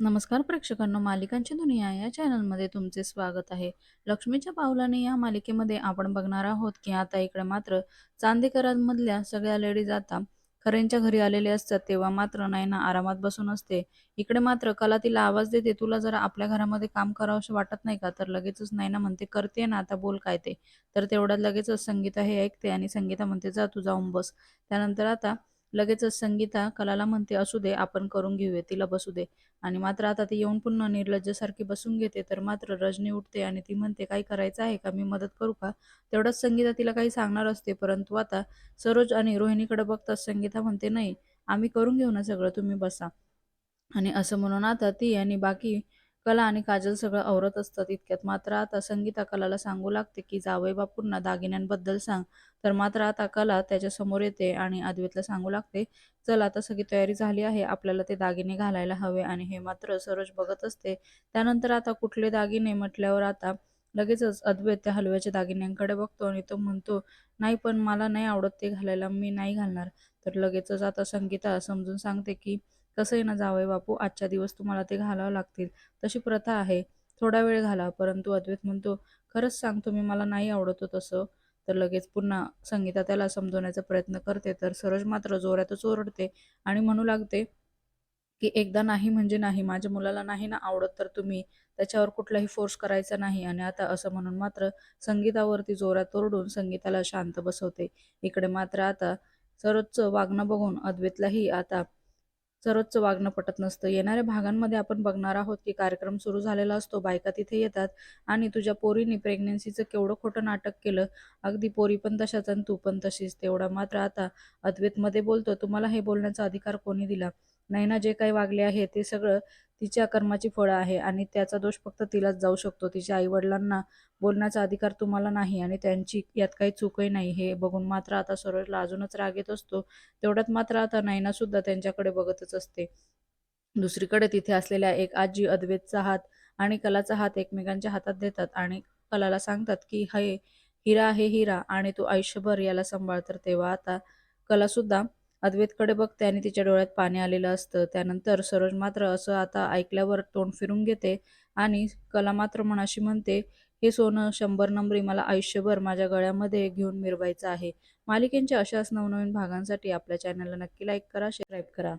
नमस्कार प्रेक्षकांनो मालिकांची दुनिया या चॅनलमध्ये तुमचे स्वागत आहे. लक्ष्मीच्या पावलाने या मालिकेमध्ये आपण बघणार आहोत की आता इकडे मात्र चांदेकरांमधल्या सगळ्या लेडीज आता खरेंच्या घरी आलेले असतात तेव्हा मात्र नयना आरामात बसून असते. इकडे मात्र कला तिला आवाज देते तुला जरा आपल्या घरामध्ये काम करावंसं वाटत नाही का? तर लगेचच नयना म्हणते करते ना आता बोल काय ते. तर तेवढ्यात लगेचच संगीता हे ऐकते आणि संगीता म्हणते जा तू जाऊन बस. त्यानंतर आता लगेचच संगीता कलाला म्हणते असू दे आपण करून घेऊया तिला बसू दे. आणि मात्र आता ती येऊन पुन्हा निर्लज्जसारखी बसून घेते तर मात्र रजनी उठते आणि ती म्हणते काही करायचं आहे का? मी मदत करू का? तेवढंच संगीता तिला काही सांगणार असते परंतु आता सरोज आणि रोहिणीकडे बघताच संगीता म्हणते नाही आम्ही करून घेऊ ना सगळं तुम्ही बसा. आणि असं म्हणून आता ती आणि बाकी कला आणि काजल सगळं आवरत असतात इतक्यात. मात्र आता संगीता कलाला सांगू लागते की जावई बापूंना दागिन्यांबद्दल सांग. तर मात्र आता कला त्याच्यासमोर येते आणि अद्वैतला सांगू लागते चल आता सगळी तयारी झाली आहे आपल्याला ते दागिने घालायला हवे आणि हे मात्र सरोज बघत असते. त्यानंतर आता कुठले दागिने म्हटल्यावर आता लगेचच अद्वैत त्या हलव्याच्या दागिन्यांकडे बघतो आणि तो म्हणतो नाही पण मला नाही आवडत ते घालायला मी नाही घालणार. तर लगेचच आता संगीता समजून सांगते की कसं ना जावई बापू आजच्या दिवस तुम्हाला ते घालावं लागतील. तशी प्रथा आहे. थोडा वेळ घाला. परंतु अद्वैत म्हणतो खरंच सांगतो मी मला नाही आवडतो तसं. तर लगेच पुन्हा संगीता त्याला समजवण्याचा प्रयत्न करते. तर सरोज मात्र जोरातच ओरडते आणि म्हणू लागते की एकदा नाही म्हणजे नाही. माझ्या मुलाला नाही ना आवडत तर तुम्ही त्याच्यावर कुठलाही फोर्स करायचा नाही. आणि आता असं म्हणून मात्र संगीतावरती जोरात ओरडून संगीताला शांत बसवते. इकडे मात्र आता सरोजचं वागणं बघून अद्वैतलाही आता सर्वोच्च वागणं पटत नसतं. येणाऱ्या भागांमध्ये आपण बघणार आहोत की कार्यक्रम सुरू झालेला असतो बायका तिथे येतात आणि तुझ्या पोरीने प्रेग्नन्सीचं केवढं खोटं नाटक केलं. अगदी पोरी पण तशाच आणि तू पण तशीच. तेवढा मात्र आता अद्वैतमध्ये बोलतो तुम्हाला हे बोलण्याचा अधिकार कोणी दिला? नैना जे काही वागले आहे ते सगळं तिच्या कर्माची फळं आहे आणि त्याचा दोष फक्त तिलाच जाऊ शकतो. तिच्या आईवडिलांना बोलण्याचा अधिकार तुम्हाला नाही आणि त्यांची यात काही चूकही नाही. हे बघून मात्र आता सरोजला अजूनच राग येत असतो. तेवढ्यात मात्र आता नैना सुद्धा त्यांच्याकडे बघतच असते. दुसरीकडे तिथे असलेल्या एक आजी अद्वैतचा हात आणि कलाचा हात एकमेकांच्या हातात देतात आणि कलाला सांगतात की हे हिरा आहे हिरा आणि तू आयुष्यभर याला सांभाळ. तर तेव्हा आता कला सुद्धा अद्वैतकडे बघते आणि तिच्या डोळ्यात पाणी आलेलं असतं. त्यानंतर सरोज मात्र असं आता ऐकल्यावर तोंड फिरून घेते आणि कला मात्र मनाशी म्हणते हे सोनं शंभर नंबरी मला आयुष्यभर माझ्या गळ्यामध्ये घेऊन मिरवायचं आहे. मालिकेंच्या अशाच नवनवीन भागांसाठी आपल्या चॅनलला नक्की लाईक करा शेअर करा.